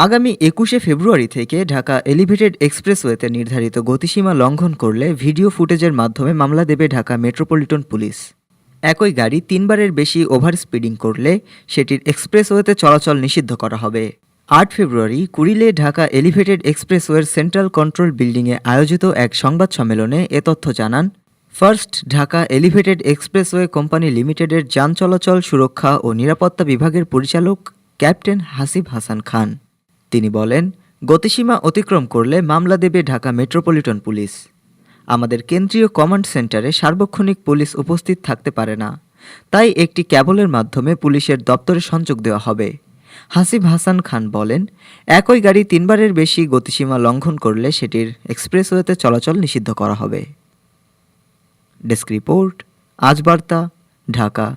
আগামী একুশে ফেব্রুয়ারি থেকে ঢাকা এলিভেটেড এক্সপ্রেসওয়েতে নির্ধারিত গতিসীমা লঙ্ঘন করলে ভিডিও ফুটেজের মাধ্যমে মামলা দেবে ঢাকা মেট্রোপলিটন পুলিশ। একই গাড়ি তিনবারের বেশি ওভার স্পিডিং করলে সেটির এক্সপ্রেসওয়েতে চলাচল নিষিদ্ধ করা হবে। আট ফেব্রুয়ারি কুড়িলে ঢাকা এলিভেটেড এক্সপ্রেসওয়ের সেন্ট্রাল কন্ট্রোল বিল্ডিংয়ে আয়োজিত এক সংবাদ সম্মেলনে এ তথ্য জানান, first, Dhaka elevated expressway company লিমিটেডের যান চলাচল সুরক্ষা ও নিরাপত্তা বিভাগের পরিচালক ক্যাপ্টেন হাসিব হাসান খান। তিনি বলেন, গতিসীমা অতিক্রম করলে মামলা দেবে ঢাকা মেট্রোপলিটন পুলিশ। আমাদের কেন্দ্রীয় কমান্ড সেন্টারে সার্বক্ষণিক পুলিশ উপস্থিত থাকতে পারে না। তাই একটি ক্যাবলের মাধ্যমে পুলিশের দপ্তরে সংযোগ দেওয়া হবে। হাসিব হাসান খান বলেন, একই গাড়ি তিনবারের বেশি গতিসীমা লঙ্ঘন করলে সেটির এক্সপ্রেসওয়েতে চলাচল নিষিদ্ধ করা হবে। ডেস্ক রিপোর্ট আজ বার্তা ঢাকা।